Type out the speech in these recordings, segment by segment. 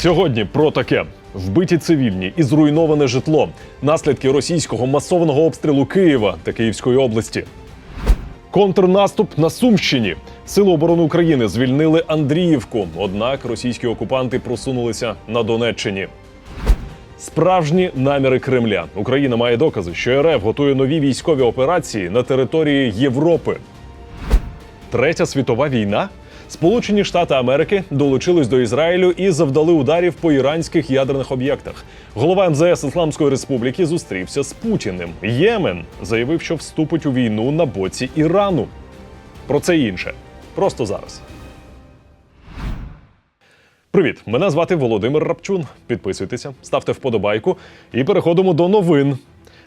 Сьогодні про таке: вбиті цивільні і зруйноване житло, наслідки російського масованого обстрілу Києва та Київської області. Контрнаступ на Сумщині. Сили оборони України звільнили Андріївку. Однак російські окупанти просунулися на Донеччині. Справжні наміри Кремля. Україна має докази, що РФ готує нові військові операції на території Європи. Третя світова війна. Сполучені Штати Америки долучились до Ізраїлю і завдали ударів по іранських ядерних об'єктах. Голова МЗС Ісламської Республіки зустрівся з Путіним. Ємен заявив, що вступить у війну на боці Ірану. Про це і інше. Просто зараз. Привіт! Мене звати Володимир Рапчун. Підписуйтеся, ставте вподобайку і переходимо до новин.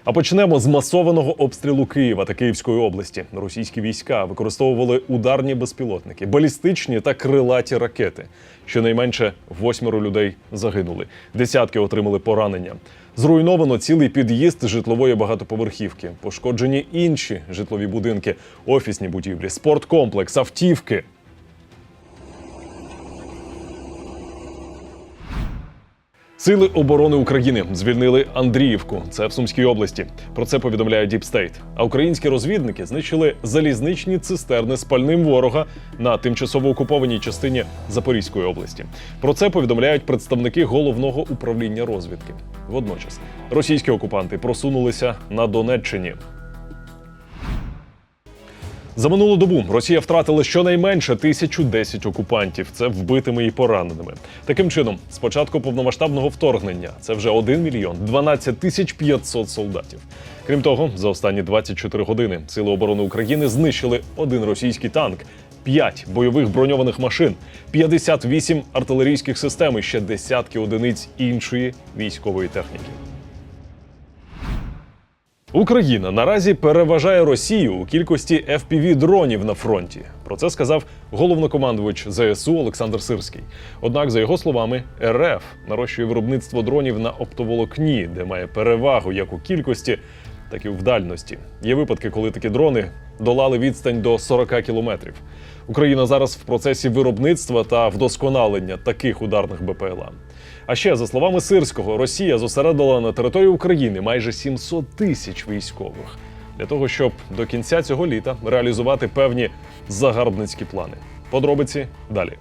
А почнемо з масованого обстрілу Києва та Київської області. Російські війська використовували ударні безпілотники, балістичні та крилаті ракети. Щонайменше восьмеро людей загинули, десятки отримали поранення. Зруйновано цілий під'їзд житлової багатоповерхівки, пошкоджені інші житлові будинки, офісні будівлі, спорткомплекс, автівки. Сили оборони України звільнили Андріївку. Це в Сумській області. Про це повідомляє Діпстейт. А українські розвідники знищили залізничні цистерни з пальним ворога на тимчасово окупованій частині Запорізької області. Про це повідомляють представники головного управління розвідки. Водночас російські окупанти просунулися на Донеччині. За минулу добу Росія втратила щонайменше 1010 окупантів. Це вбитими і пораненими. Таким чином, з початку повномасштабного вторгнення це вже 1 мільйон 12 тисяч 500 солдатів. Крім того, за останні 24 години Сили оборони України знищили один російський танк. 5 бойових броньованих машин, 58 артилерійських систем і ще десятки одиниць іншої військової техніки. Україна наразі переважає Росію у кількості fpv дронів на фронті. Про це сказав головнокомандувач ЗСУ Олександр Сирський. Однак, за його словами, РФ нарощує виробництво дронів на оптоволокні, де має перевагу як у кількості, так і у дальності. Є випадки, коли такі дрони долали відстань до 40 кілометрів. Україна зараз в процесі виробництва та вдосконалення таких ударних БПЛА. А ще за словами Сирського, Росія зосередила на території України майже 700 тисяч військових для того, щоб до кінця цього літа реалізувати певні загарбницькі плани. Подробиці далі.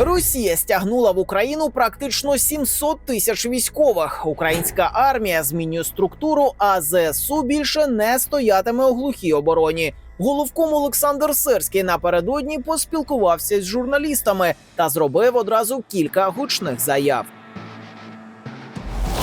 Росія стягнула в Україну практично 700 тисяч військових. Українська армія змінює структуру, а ЗСУ більше не стоятиме у глухій обороні. Головком Олександр Сирський напередодні поспілкувався з журналістами та зробив одразу кілька гучних заяв.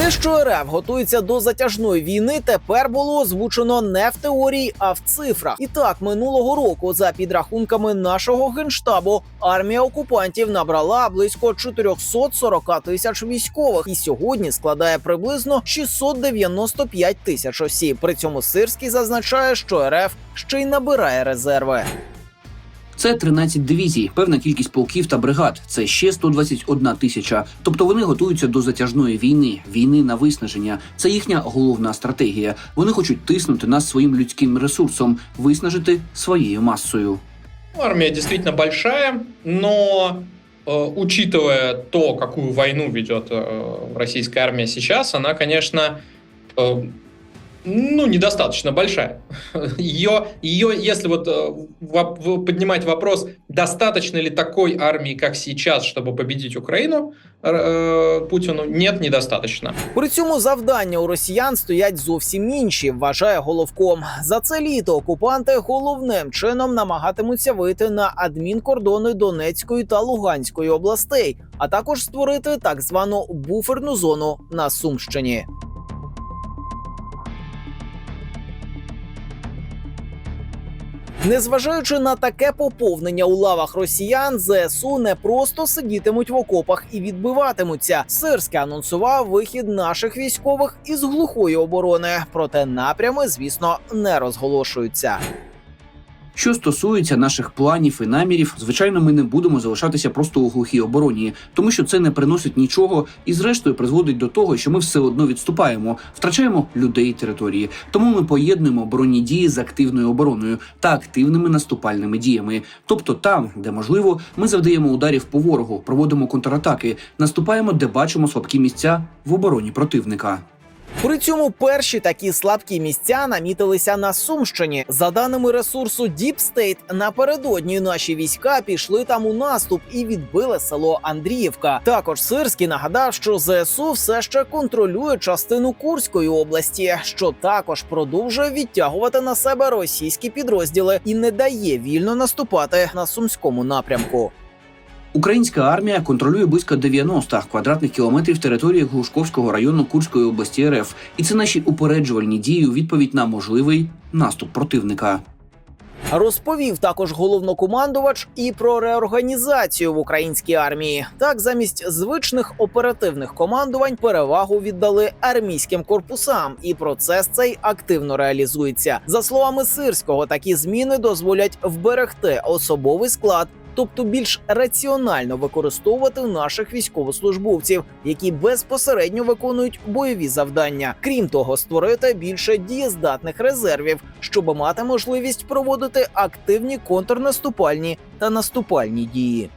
Те, що РФ готується до затяжної війни, тепер було озвучено не в теорії, а в цифрах. І так, минулого року, за підрахунками нашого генштабу, армія окупантів набрала близько 440 тисяч військових і сьогодні складає приблизно 695 тисяч осіб. При цьому Сирський зазначає, що РФ ще й набирає резерви. Це 13 дивізій, певна кількість полків та бригад. Це ще 121 тисяча. Тобто вони готуються до затяжної війни, війни на виснаження. Це їхня головна стратегія. Вони хочуть тиснути нас своїм людським ресурсом, виснажити своєю масою. Армия действительно большая, но э, учитывая то, какую войну ведет э, российская армия сейчас, она, конечно, э, ну, недостаточно большая. Ее, ее если вот э, воп- в- поднимать вопрос, достаточно ли такой армии, как сейчас, чтобы победить Украину, э, Путину, нет, недостаточно. При цьому завдання у росіян стоять зовсім інші, вважає головком. За це літо окупанти головним чином намагатимуться вийти на адмінкордони Донецької та Луганської областей, а також створити так звану буферну зону на Сумщині. Незважаючи на таке поповнення у лавах росіян, ЗСУ не просто сидітимуть в окопах і відбиватимуться. Сирський анонсував вихід наших військових із глухої оборони, проте напрями, звісно, не розголошуються. Що стосується наших планів і намірів, звичайно, ми не будемо залишатися просто у глухій обороні, тому що це не приносить нічого і, зрештою, призводить до того, що ми все одно відступаємо, втрачаємо людей і території. Тому ми поєднуємо оборонні дії з активною обороною та активними наступальними діями. Тобто, там, де можливо, ми завдаємо ударів по ворогу, проводимо контратаки, наступаємо, де бачимо слабкі місця в обороні противника. При цьому перші такі слабкі місця намітилися на Сумщині. За даними ресурсу State, напередодні наші війська пішли там у наступ і відбили село Андріївка. Також Сирський нагадав, що ЗСУ все ще контролює частину Курської області, що також продовжує відтягувати на себе російські підрозділи і не дає вільно наступати на сумському напрямку. Українська армія контролює близько 90 квадратних кілометрів території Глушковського району Курської області РФ, і це наші упереджувальні дії у відповідь на можливий наступ противника. Розповів також головнокомандувач і про реорганізацію в українській армії. Так, замість звичних оперативних командувань перевагу віддали армійським корпусам, і процес цей активно реалізується. За словами Сирського, такі зміни дозволять вберегти особовий склад. Тобто більш раціонально використовувати наших військовослужбовців, які безпосередньо виконують бойові завдання. Крім того, створити більше дієздатних резервів, щоб мати можливість проводити активні контрнаступальні та наступальні дії.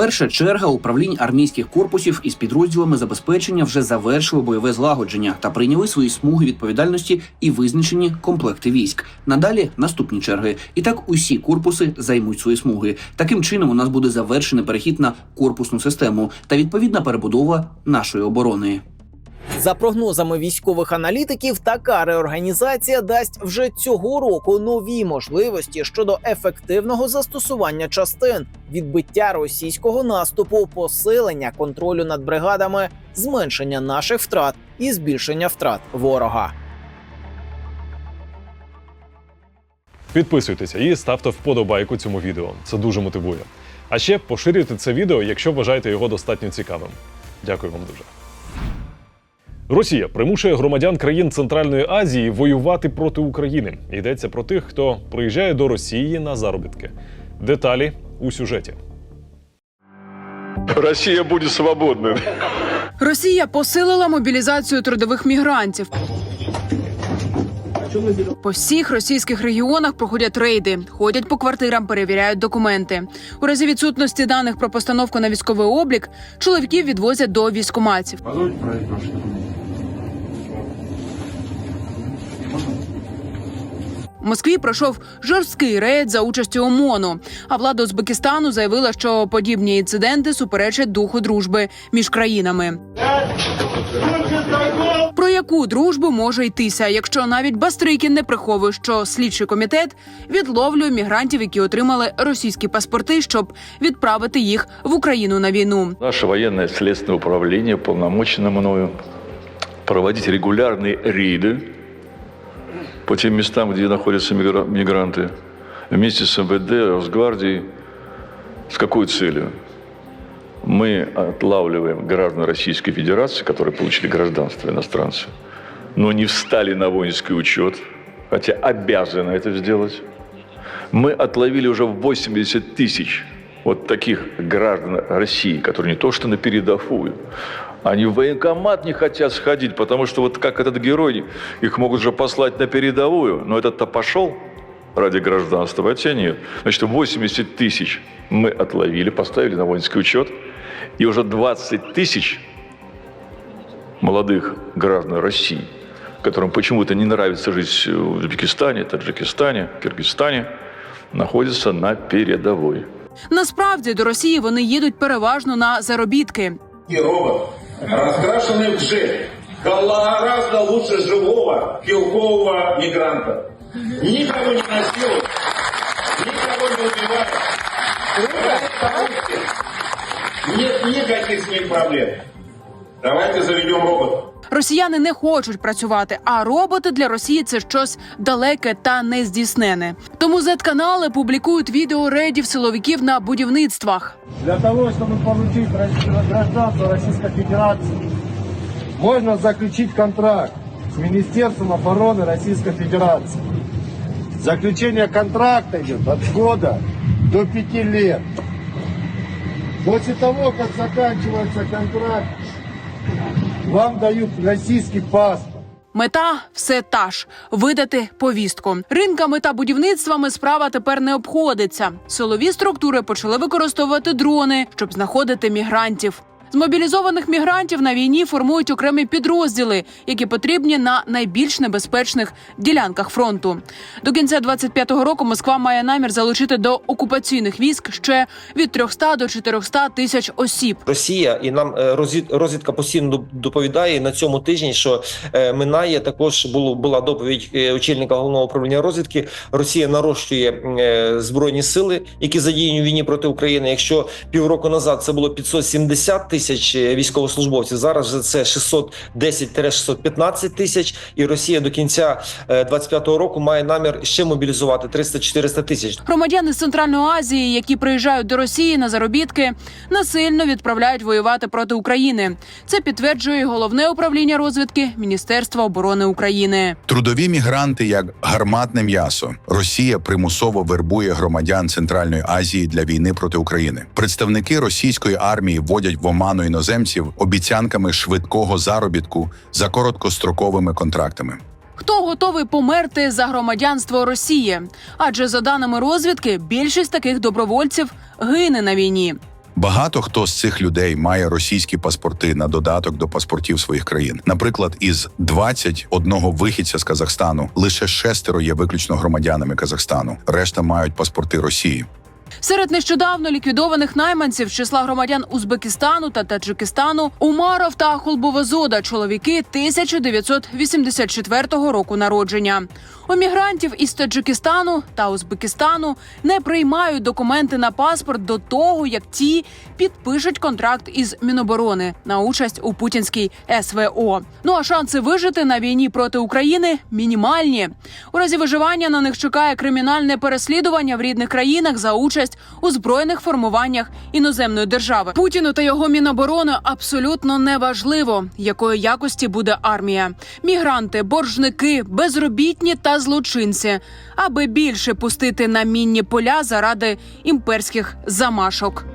Перша черга управлінь армійських корпусів із підрозділами забезпечення вже завершили бойове злагодження та прийняли свої смуги відповідальності і визначені комплекти військ. Надалі наступні черги. І так усі корпуси займуть свої смуги. Таким чином у нас буде завершений перехід на корпусну систему та відповідна перебудова нашої оборони. За прогнозами військових аналітиків, така реорганізація дасть вже цього року нові можливості щодо ефективного застосування частин, відбиття російського наступу, посилення контролю над бригадами, зменшення наших втрат і збільшення втрат ворога. Підписуйтеся і ставте вподобайку цьому відео. Це дуже мотивує. А ще поширюйте це відео, якщо вважаєте його достатньо цікавим. Дякую вам дуже. Росія примушує громадян країн Центральної Азії воювати проти України. Йдеться про тих, хто приїжджає до Росії на заробітки. Деталі у сюжеті. Россия будет свободной. Росія посилила мобілізацію трудових мігрантів. По всіх російських регіонах проходять рейди, ходять по квартирам, перевіряють документи. У разі відсутності даних про постановку на військовий облік чоловіків відвозять до військоматів. В Москві пройшов жорсткий рейд за участю ОМОНу. А влада Узбекистану заявила, що подібні інциденти суперечать духу дружби між країнами. Про яку дружбу може йтися, якщо навіть Бастрикін не приховує, що слідчий комітет відловлює мігрантів, які отримали російські паспорти, щоб відправити їх в Україну на війну. Наше военное следственное управление полномочено мною проводить регулярные рейды по тем местам, где находятся мигра- мигранты, вместе с МВД, Росгвардией. С какой целью? Мы отлавливаем граждан Российской Федерации, которые получили гражданство иностранцев, но не встали на воинский учет, хотя обязаны это сделать. Мы отловили уже 80 тысяч вот таких граждан России, которые не то что на передовую, они в военкомат не хотят сходить, потому что вот как этот герой, их могут же послать на передовую, но этот-то пошел ради гражданства, а те нет. Значит, 80 тысяч мы отловили, поставили на воинский учет, и уже 20 тысяч молодых граждан России, которым почему-то не нравится жить в Узбекистане, Таджикистане, Киргизстане, находятся на передовой. Насправді до Росії вони їдуть переважно на заробітки. И робот, раскрашенный в джель, гораздо лучше живого пилкового мигранта. Никого не насилует, никого не убивает. Нет никаких с ним проблем. Давайте заведем робота. Росіяни не хочуть працювати, а роботи для Росії це щось далеке та нездійснене. Тому Z-канали публікують відео рейдів силовиків на будівництвах. Для того, получить рос- гражданство Российской Федерации, можно заключить контракт с Министерством обороны Российской Федерации. Заключение контракта идет от года до пяти лет. После того, как заканчивается контракт, вам дають російський паспорт. Мета все та ж видати повістку. Ринками та будівництвами справа тепер не обходиться. Силові структури почали використовувати дрони, щоб знаходити мігрантів. З мобілізованих мігрантів на війні формують окремі підрозділи, які потрібні на найбільш небезпечних ділянках фронту. До кінця 25-го року Москва має намір залучити до окупаційних військ ще від 300 до 400 тисяч осіб. Росія і нам е, розвідка постійно доповідає на цьому тижні, що е, минає також було була доповідь е, очільника головного управління розвідки. Росія нарощує збройні сили, які задіяні в війні проти України. Якщо півроку назад це було 570 тисяч е, військовослужбовців, зараз вже це 610-615 тисяч, і Росія до кінця е, 25-го року має намір ще мобілізувати 300-400 тисяч. Громадяни з Центральної Азії, які приїжджають до Росії на заробітки, насильно відправляють воювати проти України. Це підтверджує головне управління розвідки Міністерства оборони України. Трудові мігранти як гарматне м'ясо. Росія примусово вербує громадян Центральної Азії для війни проти України. Представники російської армії вводять в оману іноземців обіцянками швидкого заробітку за короткостроковими контрактами. Хто готовий померти за громадянство Росії? Адже за даними розвідки, більшість таких добровольців гине на війні. Багато хто з цих людей має російські паспорти на додаток до паспортів своїх країн. Наприклад, із 21 вихідця з Казахстану лише шестеро є виключно громадянами Казахстану. Решта мають паспорти Росії. Серед нещодавно ліквідованих найманців числа громадян Узбекистану та Таджикистану Умаров та Хулбувазода – чоловіки 1984 року народження. У мігрантів із Таджикистану та Узбекистану не приймають документи на паспорт до того, як ті підпишуть контракт із Міноборони на участь у путінській СВО. Ну а шанси вижити на війні проти України мінімальні. У разі виживання на них чекає кримінальне переслідування в рідних країнах за участь у збройних формуваннях іноземної держави. Путіну та його міноборони абсолютно не важливо, якої якості буде армія. Мігранти, боржники, безробітні та злочинці, аби більше пустити на мінні поля заради імперських замашок.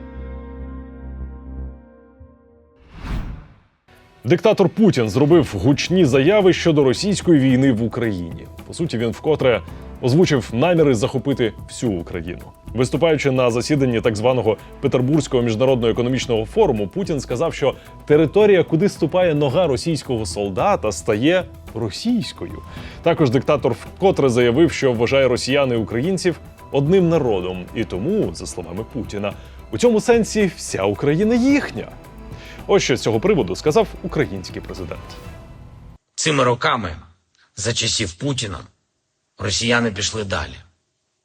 Диктатор Путін зробив гучні заяви щодо російської війни в Україні. По суті, він вкотре озвучив наміри захопити всю Україну. Виступаючи на засіданні так званого Петербурзького міжнародного економічного форуму, Путін сказав, що територія, куди ступає нога російського солдата, стає російською. Також диктатор вкотре заявив, що вважає росіян і українців одним народом, і тому, за словами Путіна, у цьому сенсі вся Україна їхня. Ось що з цього приводу сказав український президент. Цими роками, за часів Путіна, росіяни пішли далі.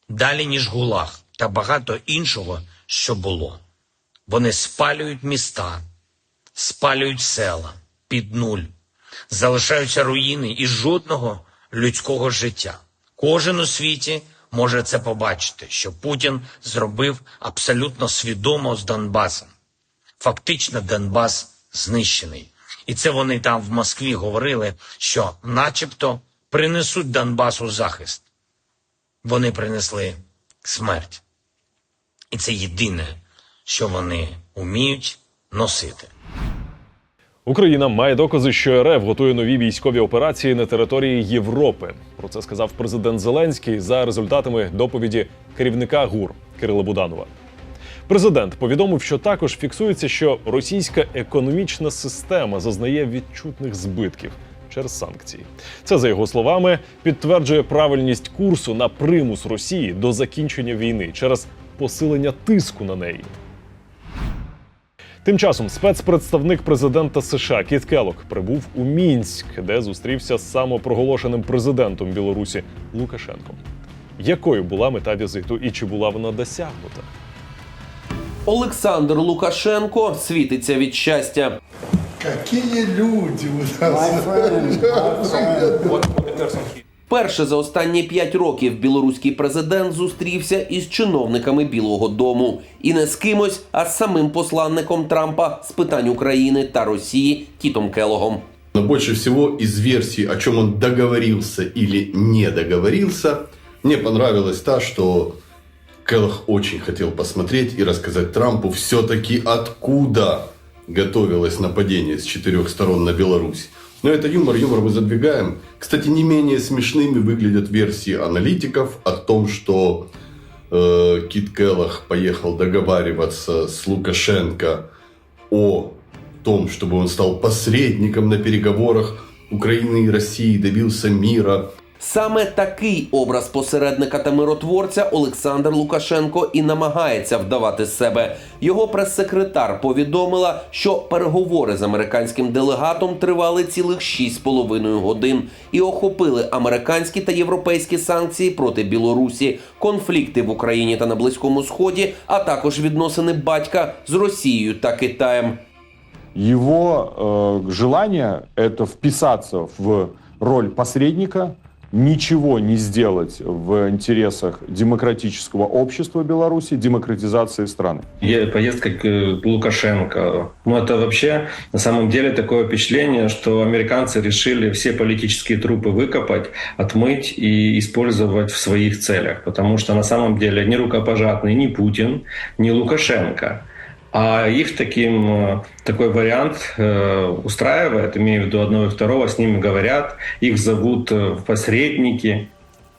Далі, ніж ГУЛАГ та багато іншого, що було. Вони спалюють міста, спалюють села під нуль, залишаються руїни і жодного людського життя. Кожен у світі може це побачити, що Путін зробив абсолютно свідомо з Донбасом. Фактично Донбас знищений. І це вони там в Москві говорили, що начебто принесуть Донбасу захист. Вони принесли смерть. І це єдине, що вони вміють носити. Україна має докази, що РФ готує нові військові операції на території Європи. Про це сказав президент Зеленський за результатами доповіді керівника ГУР Кирила Буданова. Президент повідомив, що також фіксується, що російська економічна система зазнає відчутних збитків через санкції. Це за його словами підтверджує правильність курсу на примус Росії до закінчення війни через посилення тиску на неї. Тим часом спецпредставник президента США Кіт Келок прибув у Мінськ, де зустрівся з самопроголошеним президентом Білорусі Лукашенком. Якою була мета візиту і чи була вона досягнута? Олександр Лукашенко світиться від щастя. Какие люди у нас. Перше за останні п'ять років білоруський президент зустрівся із чиновниками Білого Дому і не з кимось, а з самим посланником Трампа з питань України та Росії Тітом Келогом. Но больше всего из версий, о чем он договорился или не договорился, Мне понравилась та, что Келлах очень хотел посмотреть и рассказать Трампу все-таки откуда готовилось нападение с четырех сторон на Беларусь. Но это юмор, юмор мы задвигаем. Кстати, не менее смешными выглядят версии аналитиков о том, что э, Кит Келлах поехал договариваться с Лукашенко о том, чтобы он стал посредником на переговорах Украины и России, добился мира. Саме такий образ посередника та миротворця Олександр Лукашенко і намагається вдавати з себе. Його прес-секретар повідомила, що переговори з американським делегатом тривали цілих 6,5 годин і охопили американські та європейські санкції проти Білорусі, конфлікти в Україні та на Близькому Сході, а також відносини батька з Росією та Китаєм. Его э, желание – это вписаться в роль посредника, ничего не сделать в интересах демократического общества Беларуси, демократизации страны. Е- Поездка к э, Лукашенко. Ну, это вообще на самом деле такое впечатление, что американцы решили все политические трупы выкопать, отмыть и использовать в своих целях. Потому что на самом деле ни рукопожатный ни Путин, ни Лукашенко. А их таким, э, такой вариант э, устраивает, имею в виду одного и второго, с ними говорят, их зовут э, в посредники.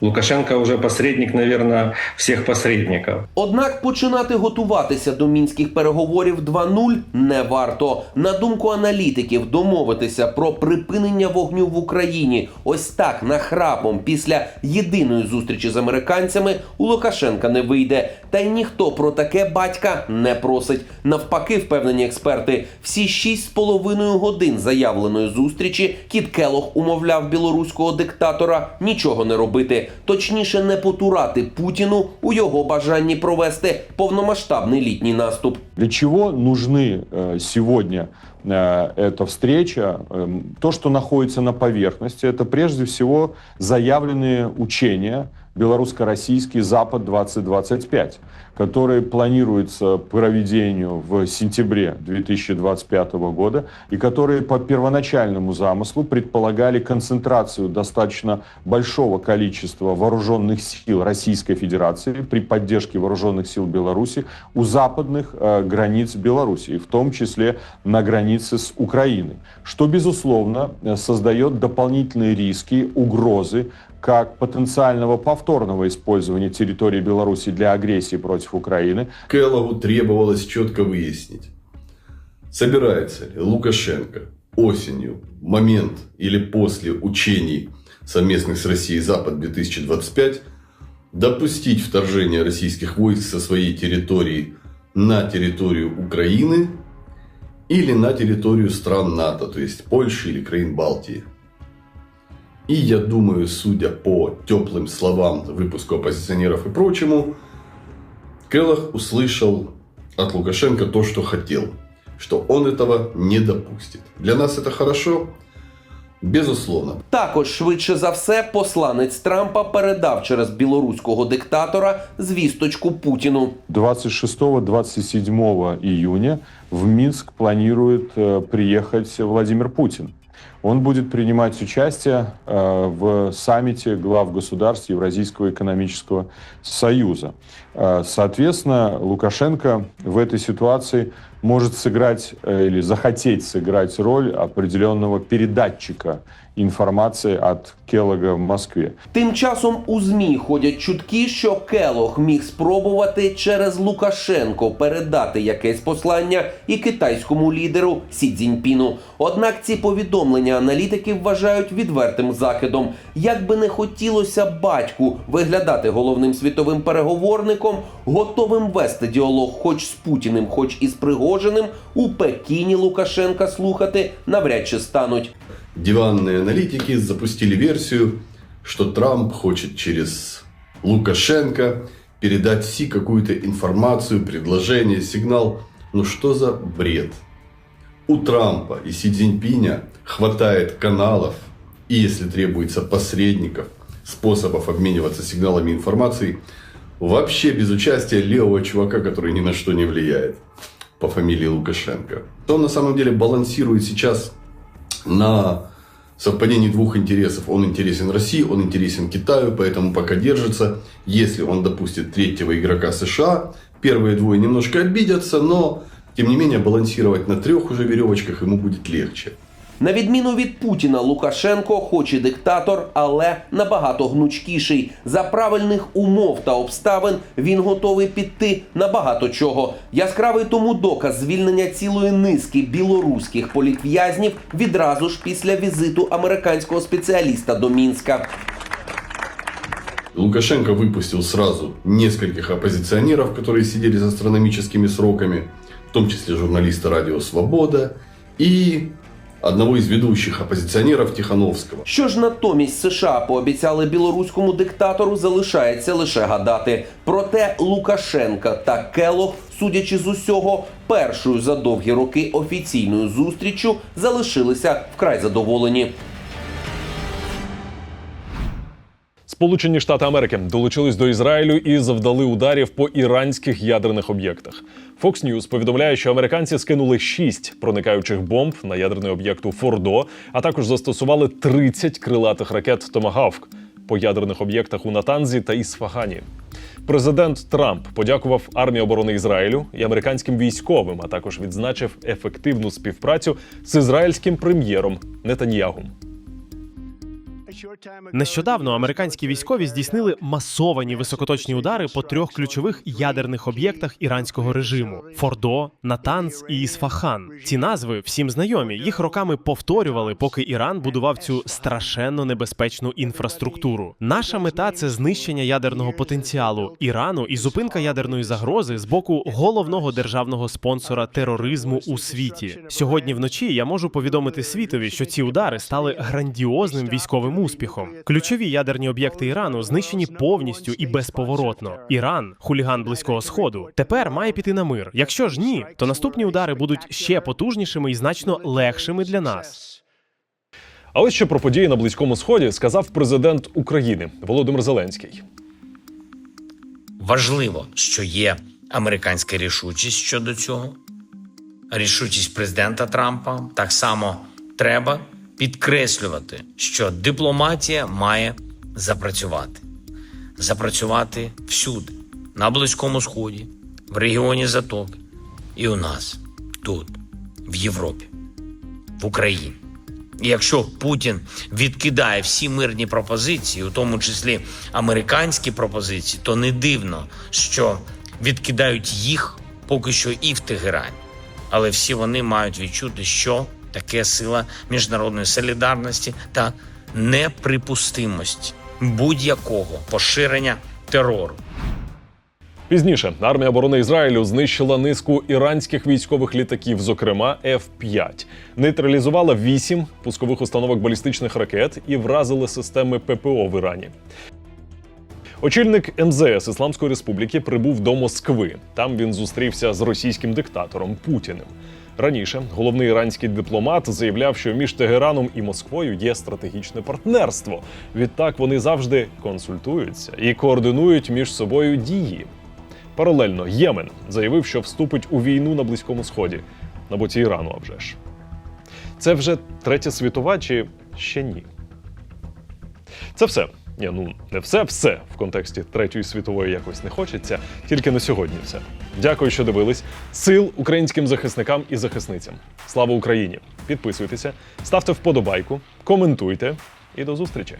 Лукашенко уже посредник, наверное, всех посредников. Однак починати готуватися до мінських переговорів 2.0 не варто. На думку аналітиків, домовитися про припинення вогню в Україні ось так нахрапом після єдиної зустрічі з американцями у Лукашенка не вийде. Та й ніхто про таке батька не просить. Навпаки, впевнені експерти, всі 6,5 годин заявленої зустрічі Кіт Келох умовляв білоруського диктатора нічого не робити, точніше не потурати Путіну у його бажанні провести повномасштабний літній наступ. Для чого нужны е, сьогодні е, эта встреча? Ем, то, що знаходиться на поверхності, це прежде всего заявлені учення білорусько-російський запад 2025 который планируется проведению в сентябре 2025 года и которые по первоначальному замыслу предполагали концентрацию достаточно большого количества вооруженных сил Российской Федерации при поддержке вооруженных сил Беларуси у западных э, границ Беларуси, в том числе на границе с Украиной, что, безусловно, э, создает дополнительные риски, угрозы как потенциального повторного использования территории Беларуси для агрессии против Украины, Келлогу требовалось четко выяснить, собирается ли Лукашенко осенью, момент или после учений совместных с Россией Запад-2025, допустить вторжение российских войск со своей территории на территорию Украины или на территорию стран НАТО, то есть Польши или краин Балтии. И я думаю, судя по теплым словам выпуску оппозиционеров и прочему, Келлах услышал от Лукашенко то, что хотел, что он этого не допустит. Для нас это хорошо? Безусловно. Також швидше за все посланець Трампа передав через білоруського диктатора звісточку Путіну. 26-27 июня в Минск планирует э, приехать Владимир Путин. Он будет принимать участие э, в саммите глав государств Евразийского экономического союза. Э, Соответственно, Лукашенко в этой ситуации может сыграть э, или захотеть сыграть роль определенного передатчика информации от Келлога в Москве. Тим часом у ЗМІ ходять чутки, що Келох міг спробувати через Лукашенко передати якесь послання і китайському лідеру Сі Цзіньпіну. Однак ці повідомлення аналітики вважають відвертим закидом. Як би не хотілося батьку виглядати головним світовим переговорником, готовим вести діалог хоч з Путіним, хоч і з Пригожиним, у Пекіні Лукашенка слухати навряд чи стануть. Диванные аналитики запустили версию, что Трамп хочет через Лукашенко передать Си какую-то информацию, предложение, сигнал. Ну что за бред? У Трампа и Си Цзиньпиня хватает каналов и, если требуется, посредников, способов обмениваться сигналами и информацией, вообще без участия левого чувака, который ни на что не влияет, по фамилии Лукашенко. Он на самом деле балансирует сейчас на совпадении двух интересов. Он интересен России, он интересен Китаю, поэтому пока держится. Если он допустит третьего игрока США, первые двое немножко обидятся, но тем не менее балансировать на трех уже веревочках ему будет легче. На відміну від Путіна, Лукашенко, хоч і диктатор, але набагато гнучкіший. За правильних умов та обставин він готовий піти на багато чого. Яскравий тому доказ звільнення цілої низки білоруських політв'язнів відразу ж після візиту американського спеціаліста до Мінська. Лукашенко выпустил сразу нескольких оппозиционеров, которые сидели за астрономическими сроками, в том числе журналиста «Радио Свобода» и одного із ведущих опозиціонерів Тихановського. Що ж натомість США пообіцяли білоруському диктатору, залишається лише гадати. Проте Лукашенка та Келох, судячи з усього, першою за довгі роки офіційною зустріччю залишилися вкрай задоволені. Сполучені Штати Америки долучились до Ізраїлю і завдали ударів по іранських ядерних об'єктах. Fox News повідомляє, що американці скинули шість проникаючих бомб на ядерний об'єкт у Фордо, а також застосували 30 крилатих ракет Томагавк по ядерних об'єктах у Натанзі та Ісфагані. Президент Трамп подякував армії оборони Ізраїлю і американським військовим, а також відзначив ефективну співпрацю з ізраїльським прем'єром Нетаньягу. Нещодавно американські військові здійснили масовані високоточні удари по трьох ключових ядерних об'єктах іранського режиму: Фордо, Натанз і Ісфахан. Ці назви всім знайомі. Їх роками повторювали, поки Іран будував цю страшенно небезпечну інфраструктуру. Наша мета це знищення ядерного потенціалу Ірану і зупинка ядерної загрози з боку головного державного спонсора тероризму у світі. Сьогодні вночі я можу повідомити світові, що ці удари стали грандіозним військовим успіхом. Ключові ядерні об'єкти Ірану знищені повністю і безповоротно. Іран, хуліган близького сходу, тепер має піти на мир. Якщо ж ні, то наступні удари будуть ще потужнішими і значно легшими для нас. А ось що про події на близькому сході сказав президент України Володимир Зеленський. Важливо, що є американська рішучість щодо цього. Рішучість президента Трампа так само треба підкреслювати, що дипломатія має запрацювати. Запрацювати всюди, на Близькому Сході, в регіоні Затоки і у нас, тут, в Європі, в Україні. І якщо Путін відкидає всі мирні пропозиції, у тому числі американські пропозиції, то не дивно, що відкидають їх поки що і в Тегерані. Але всі вони мають відчути, що таке сила міжнародної солідарності та неприпустимості будь-якого поширення терору. Пізніше армія оборони Ізраїлю знищила низку іранських військових літаків, зокрема F-5, нейтралізувала вісім пускових установок балістичних ракет і вразили системи ППО в Ірані. Очільник МЗС Ісламської Республіки прибув до Москви. Там він зустрівся з російським диктатором Путіним. Раніше головний іранський дипломат заявляв, що між Тегераном і Москвою є стратегічне партнерство. Відтак вони завжди консультуються і координують між собою дії. Паралельно Ємен заявив, що вступить у війну на Близькому Сході на боці Ірану, а вже ж. Це вже третя світова чи ще ні? Це все. Ні, ну не все, все в контексті третьої світової якось не хочеться. Тільки на сьогодні все. Дякую, що дивились. Сил українським захисникам і захисницям. Слава Україні! Підписуйтеся, ставте вподобайку, коментуйте і до зустрічі!